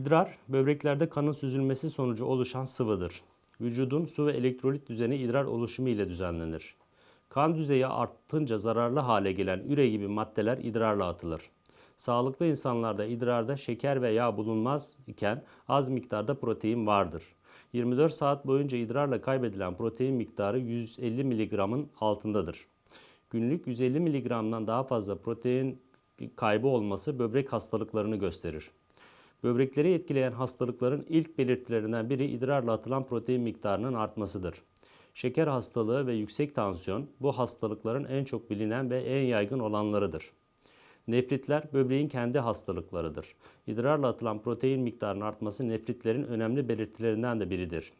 İdrar, böbreklerde kanın süzülmesi sonucu oluşan sıvıdır. Vücudun su ve elektrolit düzeni idrar oluşumu ile düzenlenir. Kan düzeyi artınca zararlı hale gelen üre gibi maddeler idrarla atılır. Sağlıklı insanlarda idrarda şeker ve yağ bulunmaz iken az miktarda protein vardır. 24 saat boyunca idrarla kaybedilen protein miktarı 150 mg'ın altındadır. Günlük 150 mg'dan daha fazla protein kaybı olması böbrek hastalıklarını gösterir. Böbrekleri etkileyen hastalıkların ilk belirtilerinden biri idrarla atılan protein miktarının artmasıdır. Şeker hastalığı ve yüksek tansiyon bu hastalıkların en çok bilinen ve en yaygın olanlarıdır. Nefritler böbreğin kendi hastalıklarıdır. İdrarla atılan protein miktarının artması nefritlerin önemli belirtilerinden de biridir.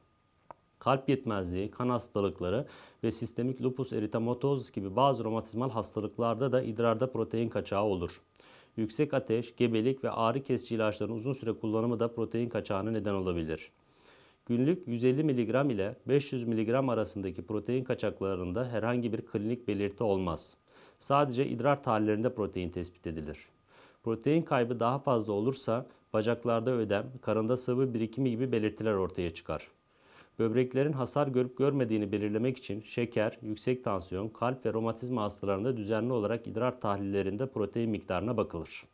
Kalp yetmezliği, kan hastalıkları ve sistemik lupus eritematosus gibi bazı romatizmal hastalıklarda da idrarda protein kaçağı olur. Yüksek ateş, gebelik ve ağrı kesici ilaçların uzun süre kullanımı da protein kaçağına neden olabilir. Günlük 150 mg ile 500 mg arasındaki protein kaçaklarında herhangi bir klinik belirti olmaz. Sadece idrar tahlillerinde protein tespit edilir. Protein kaybı daha fazla olursa bacaklarda ödem, karında sıvı birikimi gibi belirtiler ortaya çıkar. Böbreklerin hasar görüp görmediğini belirlemek için şeker, yüksek tansiyon, kalp ve romatizma hastalarında düzenli olarak idrar tahlillerinde protein miktarına bakılır.